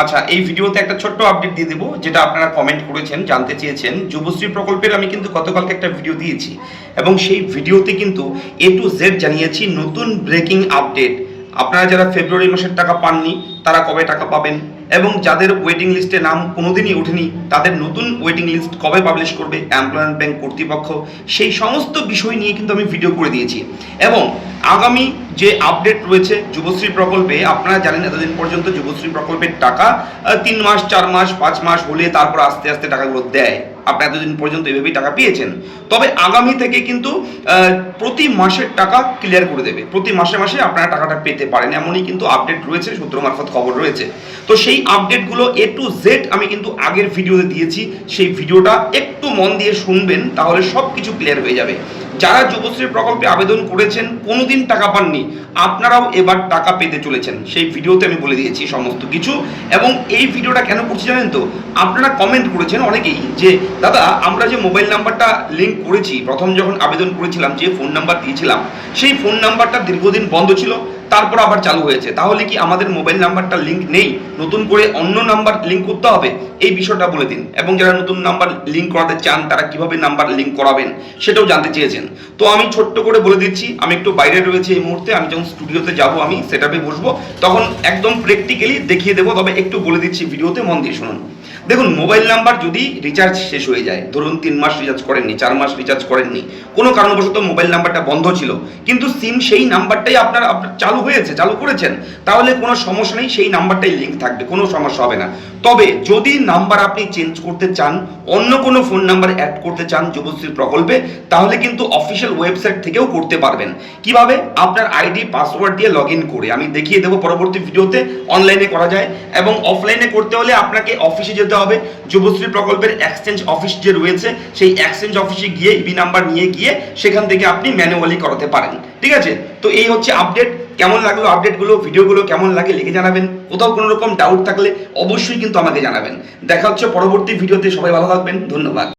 আচ্ছা এই ভিডিওতে একটা ছোট্ট আপডেট দিয়ে দেবো, যেটা আপনারা কমেন্ট করেছেন, জানতে চেয়েছেন। যুবশ্রী প্রকল্পের আমি কিন্তু গতকালকে একটা ভিডিও দিয়েছি, এবং সেই ভিডিওতে কিন্তু এ টু জেড জানিয়েছি, নতুন ব্রেকিং আপডেট আপনারা যারা ফেব্রুয়ারি মাসের টাকা পাননি, তারা কবে টাকা পাবেন? এবং যাদের ওয়েটিং লিস্টে নাম কোনোদিনই ওঠেনি, তাদের নতুন ওয়েটিং লিস্ট কবে পাবলিশ করবে এমপ্লয়মেন্ট ব্যাংক কর্তৃপক্ষ? সেই সমস্ত বিষয় নিয়ে কিন্তু আমি ভিডিও করে দিয়েছি। এবং আগামী যে আপডেট রয়েছে যুবশ্রী প্রকল্পে, আপনারা জানেন এতদিন পর্যন্ত যুবশ্রী প্রকল্পের টাকা তিন মাস, চার মাস, পাঁচ মাস হলে তারপর আস্তে আস্তে টাকাগুলো দেয়। আপনি এতদিন পর্যন্ত এভাবেই টাকা পেয়েছেন, তবে আগামী থেকে কিন্তু প্রতি মাসের টাকা ক্লিয়ার করে দেবে। প্রতি মাসে মাসে আপনারা টাকাটা পেতে পারেন, এমনই কিন্তু আপডেট রয়েছে, সূত্র মারফত খবর রয়েছে। তো সেই আপডেটগুলো এ টু জেড আমি কিন্তু আগের ভিডিওতে দিয়েছি, সেই ভিডিওটা একটু মন দিয়ে শুনবেন, তাহলে সব কিছু ক্লিয়ার হয়ে যাবে। যারা যুবশ্রী প্রকল্পে আবেদন করেছেন, কোনোদিন টাকা পাননি, আপনারাও এবার টাকা পেতে চলেছেন। সেই ভিডিওতে আমি বলে দিয়েছি সমস্ত কিছু। এবং এই ভিডিওটা কেন করছি জানেন তো? আপনারা কমেন্ট করেছেন অনেকেই যে, দাদা, আমরা যে মোবাইল নাম্বারটা লিঙ্ক করেছি, প্রথম যখন আবেদন করেছিলাম, যে ফোন নাম্বার দিয়েছিলাম, সেই ফোন নাম্বারটা দীর্ঘদিন বন্ধ ছিল। তারপর আবার চালু হয়েছে। তাহলে কি আমাদের মোবাইল নাম্বারটা লিংক নেই? নতুন করে অন্য নাম্বার লিংক করতে হবে? এই বিষয়টা বলে দিন। এবং যারা নতুন নাম্বার লিংক করাতে চান, তারা কীভাবে নাম্বার লিংক করাবেন সেটাও জানতে চেয়েছেন। তো আমি ছোট্ট করে বলে দিচ্ছি, আমি একটু বাইরে রয়েছে এই মুহূর্তে, আমি যখন স্টুডিওতে যাব, আমি সেটাপে বসবো, তখন একদম প্র্যাকটিক্যালি দেখিয়ে দেবো, তবে একটু বলে দিচ্ছি ভিডিওতে, মন দিয়ে শুনুন। দেখুন, মোবাইল নাম্বার যদি রিচার্জ শেষ হয়ে যায়, ধরুন তিন মাস রিচার্জ করেননি, চার মাস রিচার্জ করেননি, কোনো কারণবশত মোবাইল নাম্বারটা বন্ধ ছিল, কিন্তু সিম সেই নাম্বারটাই আপনার আপনার চালু হয়েছে, চালু করেছেন, তাহলে কোনো সমস্যা নেই, সেই নাম্বারটাই লিঙ্ক থাকবে, কোনো সমস্যা হবে না। তবে যদি নাম্বার আপনি চেঞ্জ করতে চান, অন্য কোনো ফোন নাম্বার অ্যাড করতে চান যুবশ্রী প্রকল্পে, তাহলে কিন্তু অফিসিয়াল ওয়েবসাইট থেকেও করতে পারবেন। কীভাবে? আপনার আইডি পাসওয়ার্ড দিয়ে লগ করে। আমি দেখিয়ে দেবো পরবর্তী ভিডিওতে অনলাইনে করা যায়, এবং অফলাইনে করতে হলে আপনাকে অফিসে যেতে হবে। যুবশ্রী প্রকল্পের এক্সচেঞ্জ অফিস যে রয়েছে, সেই এক্সচেঞ্জ অফিসে গিয়ে ইবি নাম্বার নিয়ে গিয়ে, সেখান থেকে আপনি ম্যানুয়ালি করাতে পারেন। ঠিক আছে? তো এই হচ্ছে আপডেট কেমন লাগল আপডেটগুলো ভিডিওগুলো কেমন লাগে লিখে জানাবেন। কোথাও কোনো রকম ডাউট থাকলে অবশ্যই কিন্তু আমাকে জানাবেন। দেখা হচ্ছে পরবর্তী ভিডিওতে সবাই ভালো থাকবেন। ধন্যবাদ।